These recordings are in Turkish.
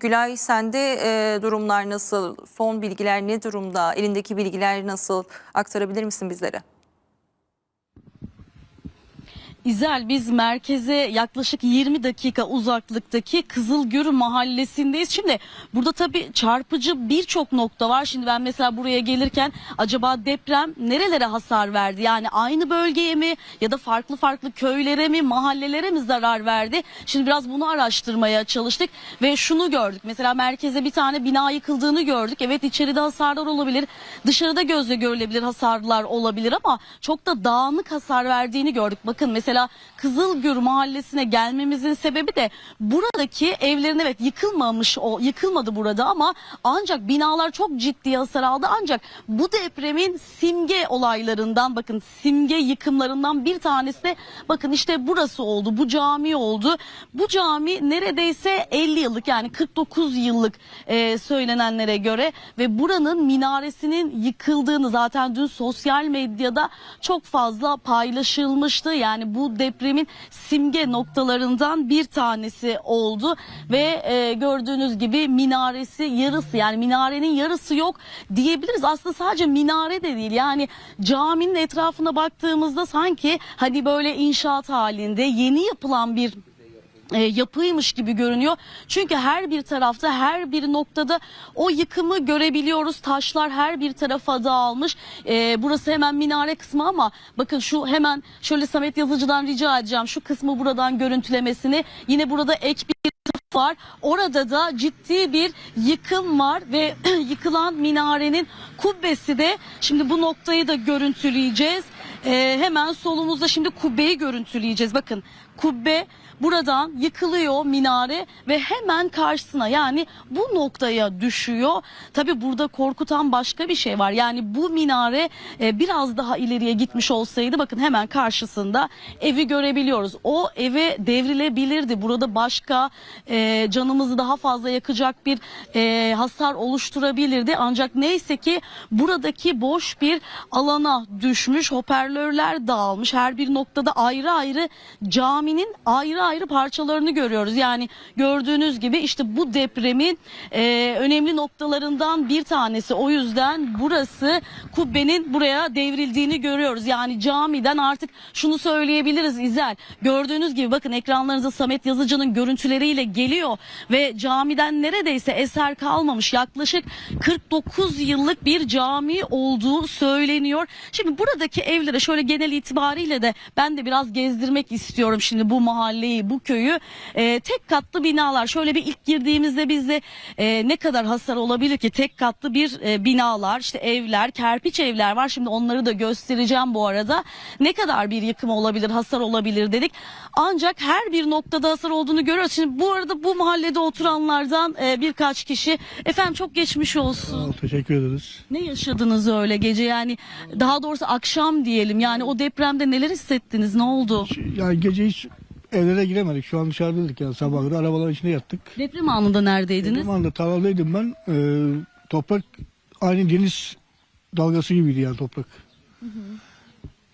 Gülay sende e, durumlar nasıl? Son bilgiler ne durumda? Elindeki bilgiler nasıl? Aktarabilir misin bizlere? İzel biz merkeze yaklaşık 20 dakika uzaklıktaki Kızılgür mahallesindeyiz. Şimdi burada tabii çarpıcı birçok nokta var. Şimdi ben mesela buraya gelirken acaba deprem nerelere hasar verdi? Yani aynı bölgeye mi ya da farklı farklı köylere mi mahallelere mi zarar verdi? Şimdi biraz bunu araştırmaya çalıştık ve şunu gördük. Mesela merkeze bir tane bina yıkıldığını gördük. Evet içeride hasarlar olabilir. Dışarıda gözle görülebilir hasarlar olabilir ama çok da dağınık hasar verdiğini gördük. Bakın mesela Kızılgür mahallesine gelmemizin sebebi de buradaki evlerin evet yıkılmamış o yıkılmadı burada ama ancak binalar çok ciddi hasar aldı. Ancak bu depremin simge olaylarından bakın simge yıkımlarından bir tanesi de bakın işte burası oldu. Bu cami oldu. Bu cami neredeyse 50 yıllık yani 49 yıllık e, söylenenlere göre ve buranın minaresinin yıkıldığını zaten dün sosyal medyada çok fazla paylaşılmıştı. Yani bu depremin simge noktalarından bir tanesi oldu ve e, gördüğünüz gibi minaresi yarısı yani minarenin yarısı yok diyebiliriz. Aslında sadece minare de değil yani caminin etrafına baktığımızda sanki hani böyle inşaat halinde yeni yapılan bir e, yapıymış gibi görünüyor. Çünkü her bir tarafta her bir noktada o yıkımı görebiliyoruz. Taşlar her bir tarafa dağılmış. E, burası hemen minare kısmı ama bakın şu hemen şöyle Samet Yazıcı'dan rica edeceğim şu kısmı buradan görüntülemesini. Yine burada ek bir var. Orada da ciddi bir yıkım var ve yıkılan minarenin kubbesi de şimdi bu noktayı da görüntüleyeceğiz. E, hemen solumuzda şimdi kubbeyi görüntüleyeceğiz. Bakın kubbe buradan yıkılıyor minare ve hemen karşısına yani bu noktaya düşüyor. Tabi burada korkutan başka bir şey var. Yani bu minare e, biraz daha ileriye gitmiş olsaydı bakın hemen karşısında evi görebiliyoruz. O eve devrilebilirdi. Burada başka e, canımızı daha fazla yakacak bir e, hasar oluşturabilirdi. Ancak neyse ki buradaki boş bir alana düşmüş. Hoparlörler dağılmış. Her bir noktada ayrı ayrı caminin ayrı ayrı parçalarını görüyoruz. Yani gördüğünüz gibi işte bu depremin e, önemli noktalarından bir tanesi. O yüzden burası kubbenin buraya devrildiğini görüyoruz. Yani camiden artık şunu söyleyebiliriz İzel. Gördüğünüz gibi bakın ekranlarınıza Samet Yazıcı'nın görüntüleriyle geliyor ve camiden neredeyse eser kalmamış. Yaklaşık 49 yıllık bir cami olduğu söyleniyor. Şimdi buradaki evlere şöyle genel itibariyle de ben de biraz gezdirmek istiyorum şimdi bu mahalleyi, bu köyü. Ee, tek katlı binalar. Şöyle bir ilk girdiğimizde bizde e, ne kadar hasar olabilir ki? Tek katlı bir e, binalar, işte evler, kerpiç evler var. Şimdi onları da göstereceğim bu arada. Ne kadar bir yıkım olabilir, hasar olabilir dedik. Ancak her bir noktada hasar olduğunu görüyoruz. Şimdi bu arada bu mahallede oturanlardan e, birkaç kişi efendim çok geçmiş olsun. Teşekkür ederiz. Ne yaşadınız öyle gece yani daha doğrusu akşam diyelim yani o depremde neler hissettiniz ne oldu? Yani gece hiç evlere giremedik. Şu an dışarıdaydık yani sabah kadar arabaların içinde yattık. Deprem anında neredeydiniz? Benim anda tarladaydım ben. Ee, toprak aynı deniz dalgası gibiydi yani toprak.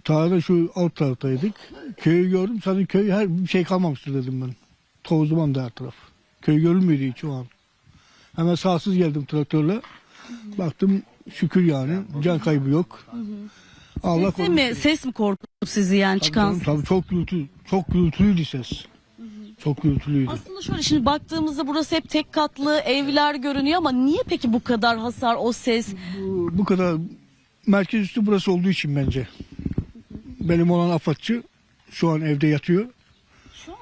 Tarlada şu alt taraftaydık. Köyü gördüm. Sanırım köy her bir şey kalmamıştır dedim ben. Toz duman da her taraf. Köy görünmüyordu hiç o an. Hemen sağsız geldim traktörle. Baktım şükür yani. Can kaybı yok. Allah Ses mi, ses mi korkuttu sizi yani çıkan? Tabii, tabii çok gürültü, çok gürültülüydü ses. Çok gürültülüydü. Aslında şöyle şimdi baktığımızda burası hep tek katlı evler görünüyor ama niye peki bu kadar hasar o ses? Bu, bu kadar merkez üstü burası olduğu için bence. Benim olan afatçı şu an evde yatıyor.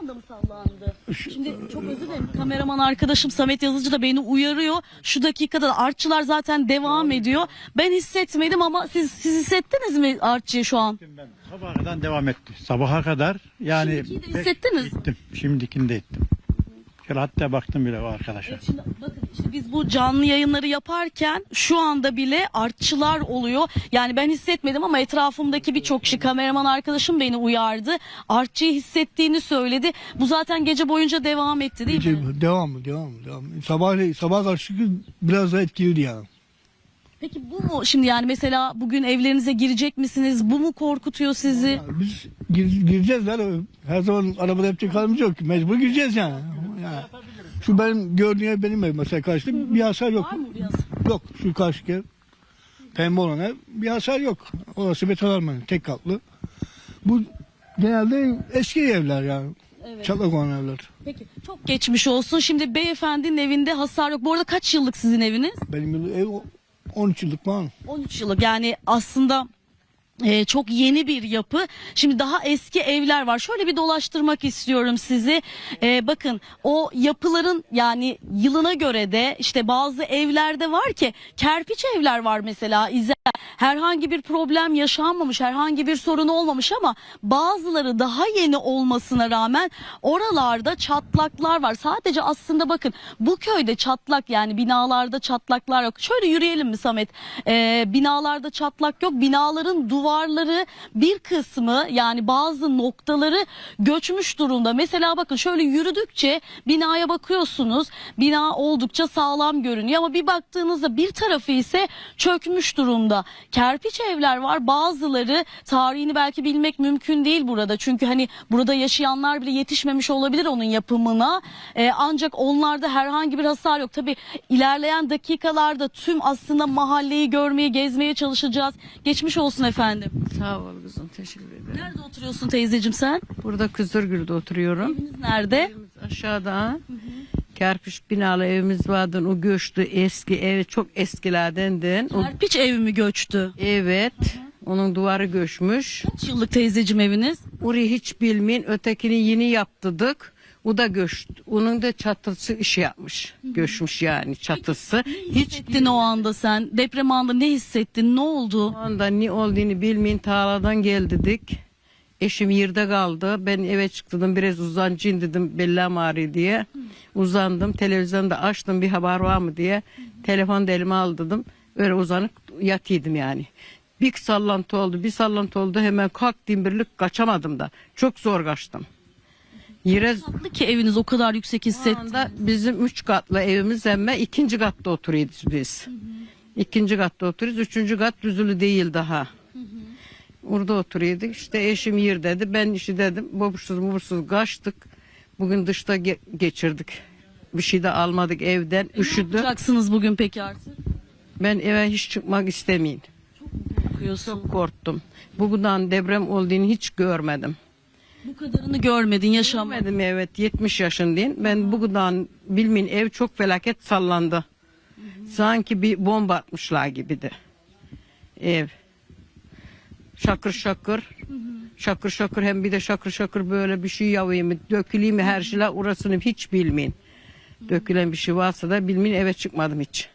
Anda mı sallandı? Şimdi çok özür dilerim. Kameraman arkadaşım Samet Yazıcı da beni uyarıyor. Şu dakikada da artçılar zaten devam ediyor. Ben hissetmedim ama siz siz hissettiniz mi artçıyı şu an? Ben sabaha kadar devam etti. Sabaha kadar yani Şimdikiyi de hissettiniz. ettim. Şimdikini de ettim. Şöyle hatta baktım bile o arkadaşa. Şimdi bakın işte biz bu canlı yayınları yaparken şu anda bile artçılar oluyor. Yani ben hissetmedim ama etrafımdaki birçok kişi kameraman arkadaşım beni uyardı. Artçıyı hissettiğini söyledi. Bu zaten gece boyunca devam etti değil mi? Gece, devam mı? Devam mı? Devam mı? Sabah, sabah karşı gün biraz daha etkiliydi yani. Peki bu mu şimdi yani mesela bugün evlerinize girecek misiniz? Bu mu korkutuyor sizi? Yani biz gir- gireceğiz lan. Her zaman arabada yapacak halimiz yok. Mecbur gireceğiz yani. Yani. Şu benim gördüğüm ev benim ev mesela karşıda bir hasar yok. Var mı bir hasar? Yok şu karşı ev. Pembe olan ev bir hasar yok. Orası betonarmen tek katlı. Bu genelde eski evler yani. Evet. Çatlak olan evler. Peki çok geçmiş olsun. Şimdi beyefendinin evinde hasar yok. Bu arada kaç yıllık sizin eviniz? Benim ev 13 yıllık falan. 13 yıllık yani aslında e, çok yeni bir yapı. Şimdi daha eski evler var. Şöyle bir dolaştırmak istiyorum sizi. E, bakın o yapıların yani yılına göre de işte bazı evlerde var ki kerpiç evler var mesela. İzel. Herhangi bir problem yaşanmamış, herhangi bir sorun olmamış ama bazıları daha yeni olmasına rağmen oralarda çatlaklar var. Sadece aslında bakın bu köyde çatlak yani binalarda çatlaklar yok. Şöyle yürüyelim mi Samet? Ee, binalarda çatlak yok. Binaların duvarları bir kısmı yani bazı noktaları göçmüş durumda. Mesela bakın şöyle yürüdükçe binaya bakıyorsunuz. Bina oldukça sağlam görünüyor ama bir baktığınızda bir tarafı ise çökmüş durumda. Kerpiç evler var. Bazıları tarihini belki bilmek mümkün değil burada. Çünkü hani burada yaşayanlar bile yetişmemiş olabilir onun yapımına. Ee, ancak onlarda herhangi bir hasar yok. Tabii ilerleyen dakikalarda tüm aslında mahalleyi görmeye, gezmeye çalışacağız. Geçmiş olsun efendim. Sağ ol kızım teşekkür ederim. Nerede oturuyorsun teyzeciğim sen? Burada Kızırgül'de oturuyorum. Eviniz nerede? Evimiz aşağıda. Kerpiç binalı evimiz vardı. O göçtü eski ev çok eskilerdendi. O, Kerpiç ev mi göçtü? evet. Onun duvarı göçmüş. Kaç yıllık teyzeciğim eviniz? Orayı hiç bilmeyin. Ötekini yeni yaptırdık. O da göçtü. Onun da çatısı işi yapmış. Göçmüş yani çatısı. Hiç hissettin o anda sen? Deprem anında ne hissettin? Ne oldu? O anda ne olduğunu bilmeyin tarladan geldik. Eşim yerde kaldı. Ben eve çıktım biraz uzancayım dedim bellam ağrıyor diye. Uzandım televizyonda açtım bir haber var mı diye. Telefonu da elime aldım. Öyle uzanıp yatıyordum yani. Bir sallantı oldu bir sallantı oldu hemen kalktım birlik kaçamadım da. Çok zor kaçtım. Yere Tatlı ki eviniz o kadar yüksek anda bizim üç katlı evimiz ama ikinci katta oturuyoruz biz. İkinci katta oturuyoruz. Üçüncü kat düzülü değil daha. Orada oturuyorduk. İşte eşim yer dedi. Ben işi dedim. Babuşsuz mubuşsuz kaçtık. Bugün dışta ge- geçirdik. Bir şey de almadık evden. Ne Üşüdü. yapacaksınız bugün peki artık? Ben eve hiç çıkmak istemeyeyim. Korkuyorsun. Çok korktum. Bugünden deprem olduğunu hiç görmedim. Bu kadarını görmedin yaşamadın. Görmedim evet 70 yaşındayım. Ben bugünden bilmeyin ev çok felaket sallandı. Sanki bir bomba atmışlar gibiydi. Ev. Şakır şakır. Şakır şakır hem bir de şakır şakır böyle bir şey yavayım döküleyim mi her şeyler orasını hiç bilmeyin. Dökülen bir şey varsa da bilmeyin eve çıkmadım hiç.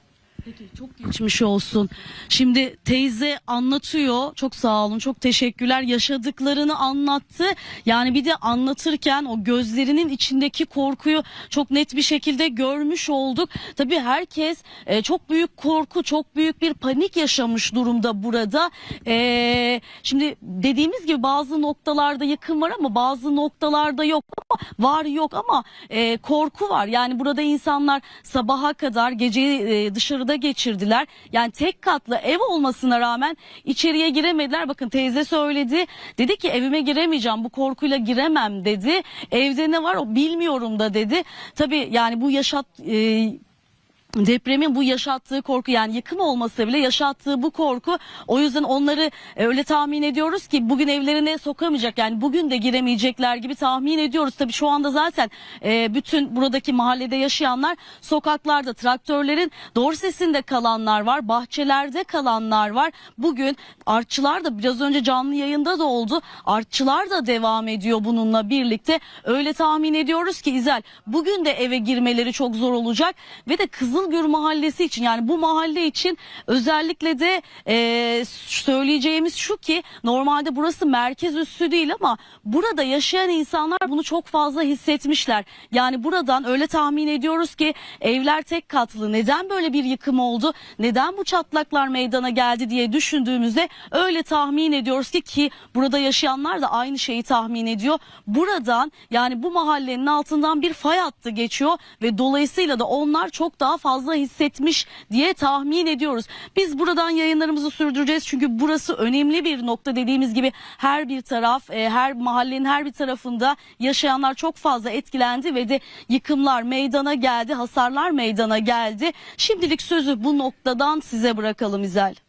Peki çok geçmiş olsun. Şimdi teyze anlatıyor. Çok sağ olun. Çok teşekkürler. Yaşadıklarını anlattı. Yani bir de anlatırken o gözlerinin içindeki korkuyu çok net bir şekilde görmüş olduk. Tabii herkes e, çok büyük korku, çok büyük bir panik yaşamış durumda burada. E, şimdi dediğimiz gibi bazı noktalarda yakın var ama bazı noktalarda yok ama var yok ama e, korku var. Yani burada insanlar sabaha kadar geceyi e, dışarıda geçirdiler. Yani tek katlı ev olmasına rağmen içeriye giremediler. Bakın teyze söyledi. Dedi ki evime giremeyeceğim. Bu korkuyla giremem dedi. Evde ne var o bilmiyorum da dedi. Tabii yani bu yaşat e, depremin bu yaşattığı korku yani yıkım olmasa bile yaşattığı bu korku o yüzden onları e, öyle tahmin ediyoruz ki bugün evlerine sokamayacak yani bugün de giremeyecekler gibi tahmin ediyoruz. Tabii şu anda zaten e, bütün buradaki mahallede yaşayanlar sokaklarda traktörlerin dorsesinde kalanlar var bahçelerde kalanlar var. Bugün artçılar da biraz önce canlı yayında da oldu artçılar da devam ediyor bununla birlikte öyle tahmin ediyoruz ki İzel bugün de eve girmeleri çok zor olacak ve de Kızılgür mahallesi için yani bu mahalle için özellikle de e, söyleyeceğimiz şu ki normalde burası merkez üssü değil ama burada yaşayan insanlar bunu çok fazla hissetmişler. Yani buradan öyle tahmin ediyoruz ki evler tek katlı neden böyle bir yıkım oldu neden bu çatlaklar meydana geldi diye düşündüğümüzde öyle tahmin ediyoruz ki ki burada yaşayanlar da aynı şeyi tahmin ediyor. Buradan yani bu mahallenin altından bir fay hattı geçiyor ve dolayısıyla da onlar çok daha fazla fazla hissetmiş diye tahmin ediyoruz. Biz buradan yayınlarımızı sürdüreceğiz çünkü burası önemli bir nokta dediğimiz gibi her bir taraf, e, her mahallenin her bir tarafında yaşayanlar çok fazla etkilendi ve de yıkımlar meydana geldi, hasarlar meydana geldi. Şimdilik sözü bu noktadan size bırakalım İzel.